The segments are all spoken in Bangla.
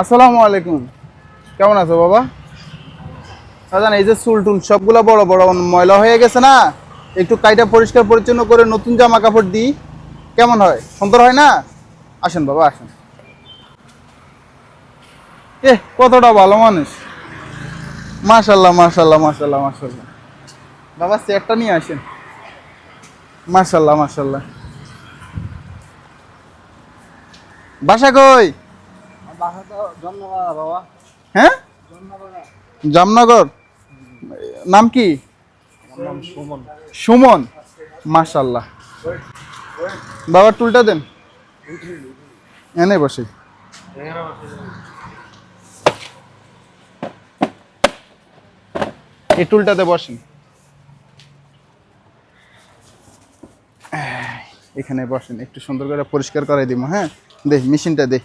আসসালামু আলাইকুম। কেমন আছো বাবা? দাদা এই যে চুল টুল সবগুলা বড় বড় ময়লা হয়ে গেছে না? একটু কাইটা পরিষ্কার পরিচ্ছন্ন করে নতুন জামা কাপড় দিই। কেমন হয়? সুন্দর হয় না? আসেন বাবা, আসেন। এ কতটা ভালো মানুষ। মাশাল্লাহ মাশাল্লাহ মাশাল্লাহ মাশাল্লাহ। বাবা, চেয়ারটা নিয়ে আসেন। মাশাল্লাহ মাশাল্লাহ। বাসা কই? হ্যাঁ? জামনগর? নাম কি? সুমন। মাশাল্লাহ। বাবা, টুলটা দেন। এনে বসে। এই টুলটাতে বসেন। এখানে বসেন। একটু সুন্দর করে পরিষ্কার করে দিব হ্যাঁ? দেখ, মেশিনটা দে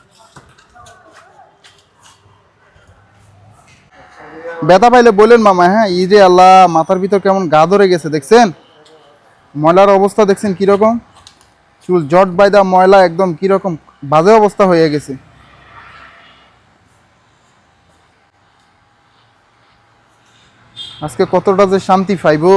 ব্যথা পাইলে বললেন মামা হ্যাঁ ইরে আল্লাহ, মাথার ভিতর কেমন গা ধরে গেছে, দেখছেন? ময়লার অবস্থা দেখছেন কীরকম? চুল জট বাইদা ময়লা একদম কীরকম বাজে অবস্থা হয়ে গেছে। আজকে কতটা যে শান্তি পাইবো?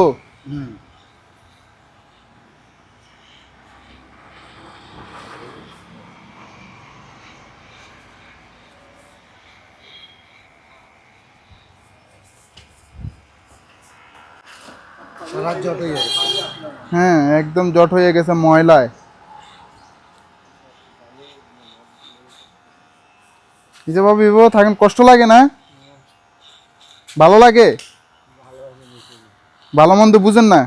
হ্যাঁ একদম জট হয়ে গেছে ময়লায়। থাকেন কষ্ট লাগে না? ভালো লাগে? ভালো মন্দ বুঝেন না?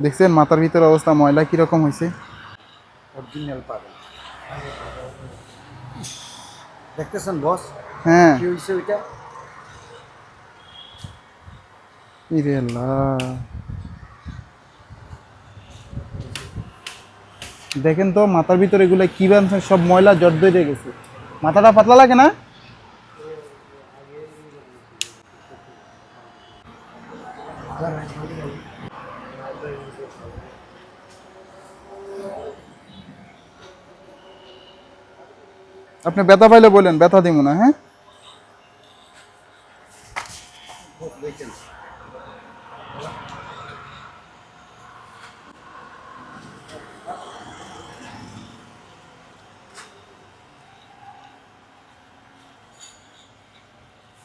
দেখছেন মাথার ভিতরে অবস্থা ময়লা কীরকম হয়েছে? অরিজিনাল দেখতেছেন বস হ্যাঁ। কি হয়েছে ওইটা? দেখেন তো, মাথার ভিতরে এগুলো কি বানছে সব ময়লা জট বেঁধে গেছে। মাথাটা পাতলা লাগে না? আপনি ব্যথা পাইলে বলেন, ব্যথা দিব না হ্যাঁ?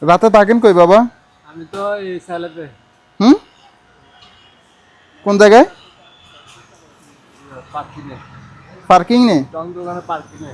রাতে থাকেন কই বাবা? আমি তো এই সাইলেতে হুম? কোন জায়গায়? পার্কিং এ পার্কিং নেই রং দোকানে পার্কিং এ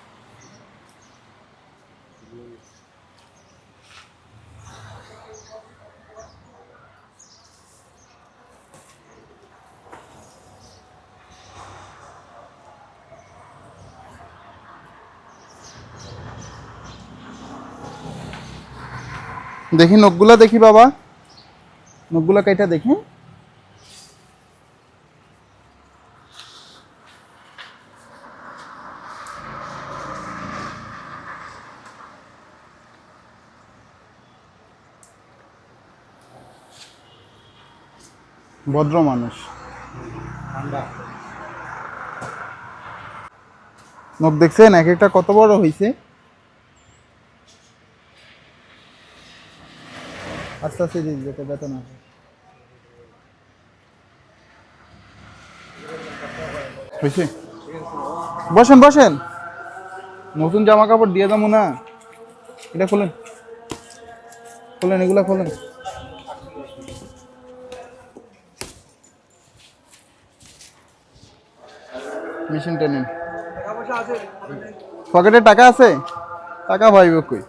দেখি নখগুলা দেখি বাবা। নখগুলা কাইটা দেখি। ভদ্র মানুষ। নখ দেখছেন? এক একটা কত বড় হয়েছে আস্তে আস্তে দিন যেতে ব্যথা না হয়। হয়েছে বসেন বসেন। নতুন জামা কাপড় দিয়ে যাব না। এটা খোলেন। খোলেন এগুলা খোলেন। মেশিনটা নিন। পকেটে টাকা আছে? টাকা পাইব কই?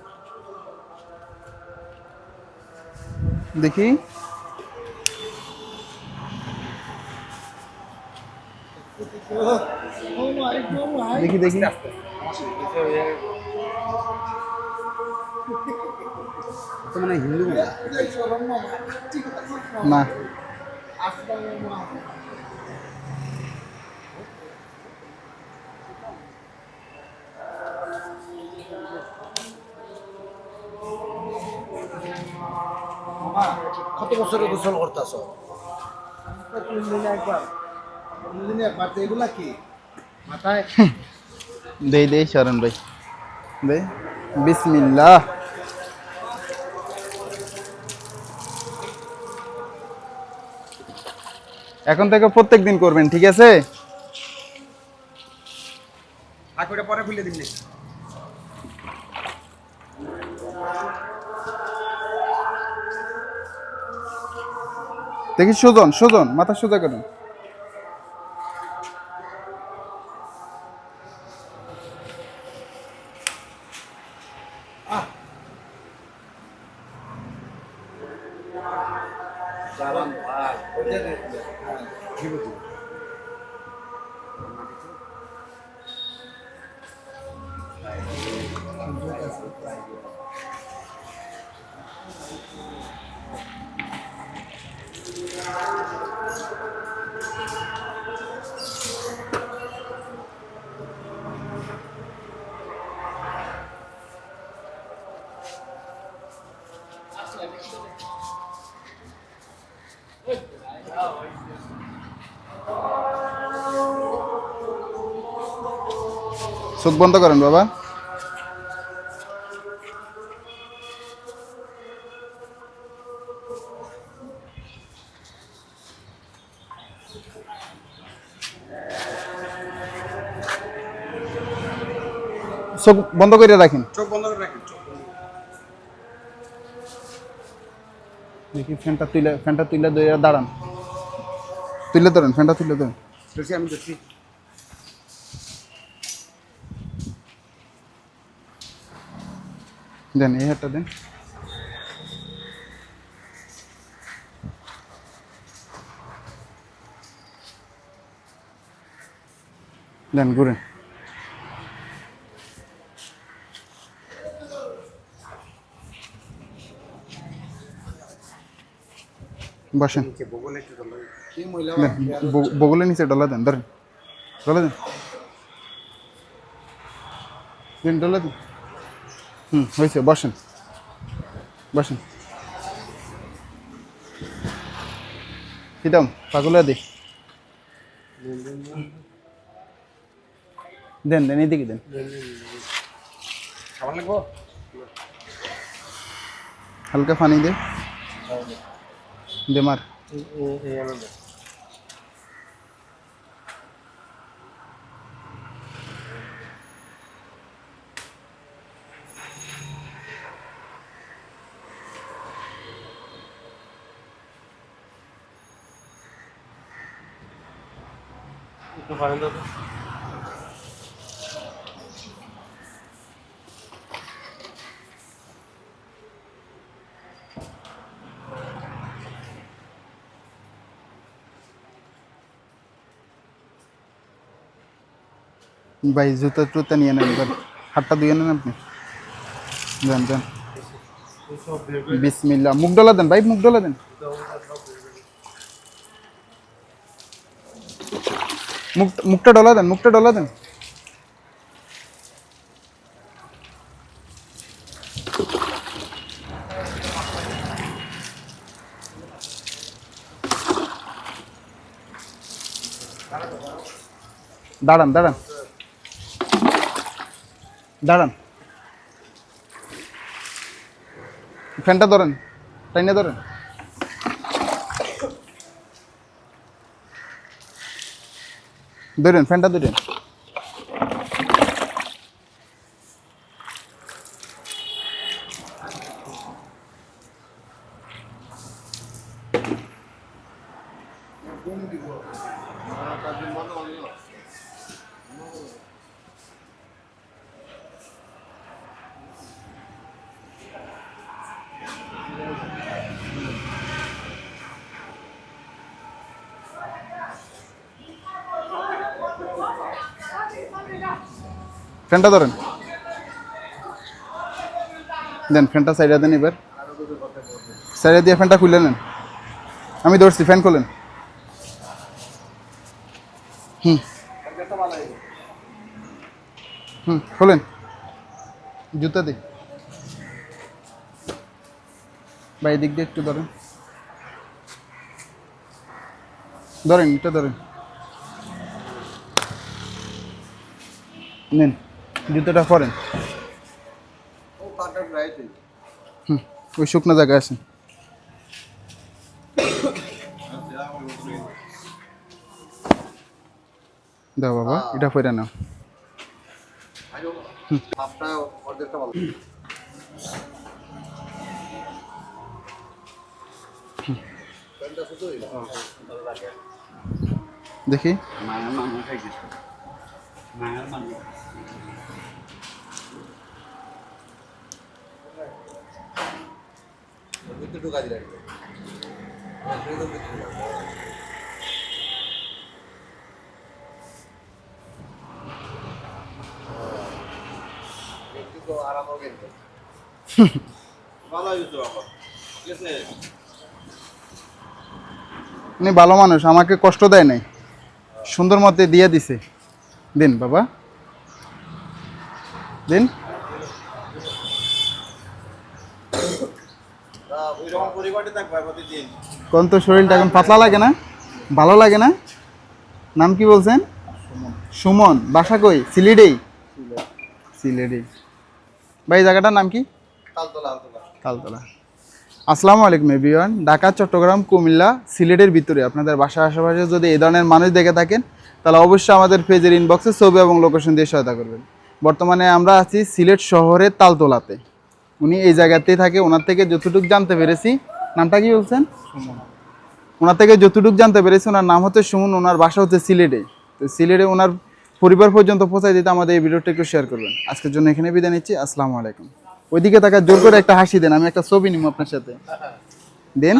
দেখি। দেখি দেখি। মানে হিন্দু না। বছরে গোসল করতেছ? তিন দিনে একবার তিন দিনে একবার তো এগুলা কি মাথায় দেই দেই শরণ ভাই। দে বিসমিল্লাহ। এখন থেকে প্রত্যেক দিন করবেন ঠিক আছে? পরে খুলে দিবি দেখি সুজন সুজন মাথা সোজা কেন ভাই চোখ বন্ধ করেন বাবা। চোখ বন্ধ করে রাখেন। চোখ বন্ধ করে রাখেন দেখি ফ্যানটা তুলে ফ্যানটা তুলে ধরে দাঁড়ান। তুলে ধরেন ফ্যানটা তুলে ধরেন। আমি দেখছি। দেন এই হাতটা দেন। দেন ঘুরেন। বসেন বগলের নিচে ডলা দেন ধরেন। ডলা দেন। দেন ডলা দেন। হুম হয়েছে বসেন। বসেন। কি দাম পাগলা দে। দেন দেন এদিকে দেন। হালকা পানি দে। দে মার এই আনন্দ একটু পানি দাও ভাই, জুতা টুতা নিয়ে নেন, এবার হাতটা ধুয়ে নেন আপনি। দেন দেন। বিসমিল্লা মুখ ডলা দেন, ভাই, মুখ ডলা দেন। মুখ, মুখটা ডলা দেন, মুখটা ডলা দেন। দাঁড়ান দাঁড়ান। দাঁড়ান। ফ্যানটা ধরেন টাইনে ধরেন। ধরেন ফ্যানটা ধরেন। ফ্যানটা ধরেন। দেন, ফ্যানটা সাইডে দেন এবার। সাইডে দিয়ে ফ্যানটা খুলে নেন। আমি ধরছি, ফ্যান খোলেন। হুম। হুম, খোলেন। জুতা দিই। ভাই দিক দিয়ে একটু ধরেন। ধরেন, এটা ধরেন। নেন। জুতোটা পরেন। হুম ওই শুকনো জায়গায় আছে। দাও বাবা এটা পরে নাও? দেখি। মায়ের মাংস খাইছি মায়ের মাংস ভিতরে ঢুকা দিলে একটু। একদম ভিতরে ঢুকা। একটু তো আছে? উনি ভালো মানুষ, আমাকে কষ্ট দেয় নাই। সুন্দর মতে দিয়ে দিছে। দিন, বাবা। দিন। কোন তো শরীরটা এখন পাতলা লাগে না? ভালো লাগে না? নাম কি বলছেন? সুমন। বাসা কই? সিলেটেই সিলেটেই ভাই জায়গাটার নাম কি? তালতলা, আসসালামু আলাইকুম এভরিওয়ান। ঢাকা চট্টগ্রাম কুমিল্লা সিলেটের ভিতরে। আপনাদের বাসা আশেপাশে যদি এই ধরনের মানুষ দেখে থাকেন তাহলে অবশ্যই আমাদের পেজের ইনবক্সে ছবি এবং লোকেশন দিয়ে সহায়তা করবেন। বর্তমানে আমরা আছি সিলেট শহরের তালতলাতে। উনি এই জায়গাতেই থাকে ওনার থেকে যতটুকু জানতে পেরেছি নামটা কি বলছেন? ওনার থেকে যতটুকু জানতে পেরেছি ওনার নাম হচ্ছে সুমন ওনার বাসা হচ্ছে সিলেটে। তো সিলেটে ওনার পরিবার পর্যন্ত পৌঁছায় দিতে আমাদের এই ভিডিওটা একটু শেয়ার করবেন। আজকের জন্য এখানে বিদায় নিচ্ছি আসসালামু আলাইকুম। ওইদিকে তাকে জোর করে একটা হাসি দেন আমি একটা ছবি নিব আপনার সাথে। দেন।